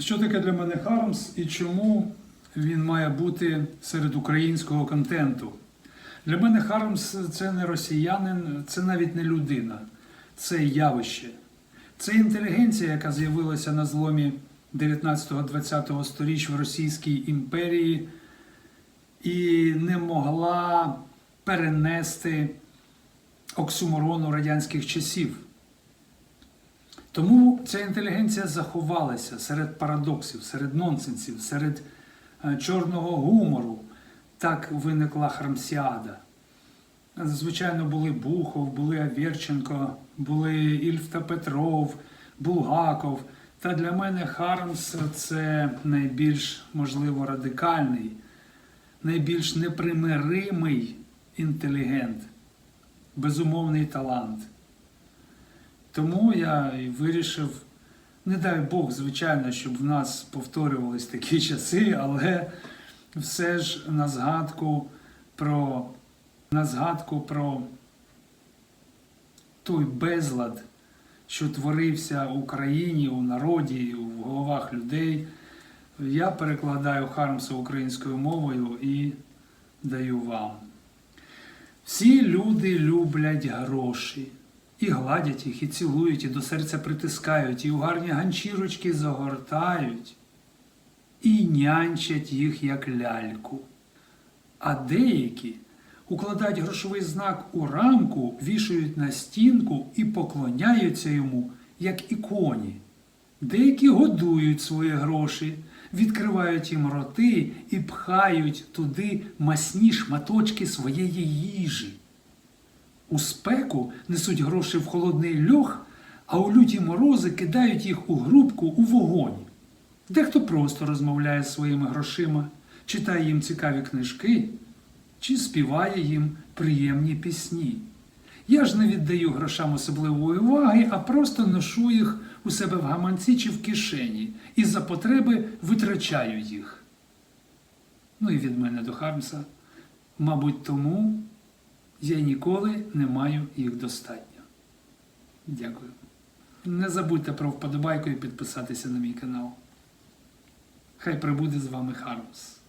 Що таке для мене Хармс і чому він має бути серед українського контенту? Для мене Хармс це не росіянин, це навіть не людина, це явище. Це інтелігенція, яка з'явилася на зломі 19-20 сторіч в Російській імперії і не могла перенести оксюморону радянських часів. Тому ця інтелігенція заховалася серед парадоксів, серед нонсенсів, серед е, чорного гумору. Так виникла Храмсіада. Звичайно, були Бухов, були Авєрченко, були Ільф та Петров, Булгаков. Та для мене Хармс це найбільш, можливо, радикальний, найбільш непримиримий інтелігент, безумовний талант. Тому я і вирішив, не дай Бог, звичайно, щоб в нас повторювались такі часи, але все ж на згадку про, на згадку про той безлад, що творився в Україні, у народі, в головах людей. Я перекладаю Хармса українською мовою і даю вам. Всі люди люблять гроші. І гладять їх, і цілують, і до серця притискають, і у гарні ганчірочки загортають, і нянчать їх як ляльку. А деякі укладають грошовий знак у рамку, вішають на стінку і поклоняються йому, як іконі. Деякі годують свої гроші, відкривають їм роти і пхають туди масні шматочки своєї їжі. У спеку несуть гроші в холодний льох, а у люті морози кидають їх у грубку у вогонь. Дехто просто розмовляє з своїми грошима, читає їм цікаві книжки чи співає їм приємні пісні. Я ж не віддаю грошам особливої уваги, а просто ношу їх у себе в гаманці чи в кишені і за потреби витрачаю їх. Ну і від мене до Хармса. Мабуть, тому я ніколи не маю їх достатньо. Дякую. Не забудьте про вподобайку і підписатися на мій канал. Хай прибуде з вами Хармс.